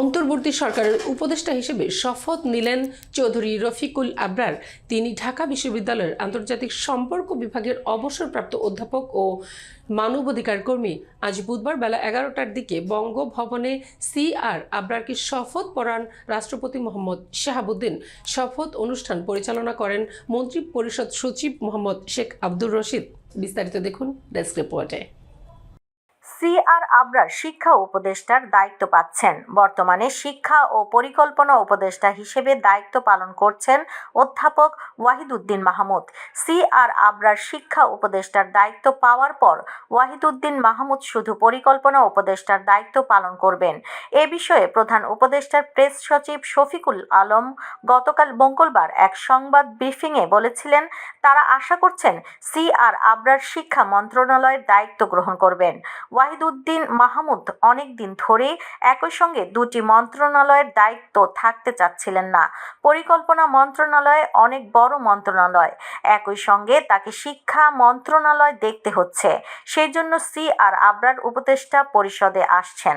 অন্তর্বর্তী সরকারের উপদেষ্টা হিসেবে শপথ নিলেন চৌধুরী রফিকুল আবরার। তিনি ঢাকা বিশ্ববিদ্যালয়ের আন্তর্জাতিক সম্পর্ক বিভাগের অবসরপ্রাপ্ত অধ্যাপক ও মানবাধিকার কর্মী। আজ বুধবার বেলা এগারোটার দিকে বঙ্গভবনে সি আর আবরারকে শপথ পড়ান রাষ্ট্রপতি মোহাম্মদ শাহাবুদ্দিন। শপথ অনুষ্ঠান পরিচালনা করেন মন্ত্রী পরিষদ সচিব মোহাম্মদ শেখ আব্দুর রশিদ। বিস্তারিত দেখুন ডেস্ক রিপোর্টে। সি আর আবরার শিক্ষা উপদেষ্টার দায়িত্ব পাচ্ছেন। বর্তমানে শিক্ষা ও পরিকল্পনা উপদেষ্টা হিসেবে দায়িত্ব পালন করছেন অধ্যাপক ওয়াহিদুদ্দিন মাহমুদ। সি আর আবরার শিক্ষা উপদেষ্টার দায়িত্ব পাওয়ার পর ওয়াহিদুদ্দিন মাহমুদ শুধু পরিকল্পনা উপদেষ্টার দায়িত্ব পালন করবেন। এ বিষয়ে প্রধান উপদেষ্টার প্রেস সচিব শফিকুল আলম গতকাল মঙ্গলবার এক সংবাদ ব্রিফিংয়ে বলেছিলেন, তারা আশা করছেন সি আর আবরার শিক্ষা মন্ত্রণালয়ের দায়িত্ব গ্রহণ করবেন। ওয়াহিদুদ্দিন মাহমুদ অনেকদিন ধরেই একই সঙ্গে দুটি মন্ত্রণালয়ের দায়িত্ব থাকতে চাচ্ছিলেন না। পরিকল্পনা মন্ত্রণালয় অনেক বড় মন্ত্রণালয়। একই সঙ্গে তাকে শিক্ষা মন্ত্রণালয় দেখতে হচ্ছে। সেই জন্য সি আর আবরার উপদেষ্টা পরিষদে আসছেন।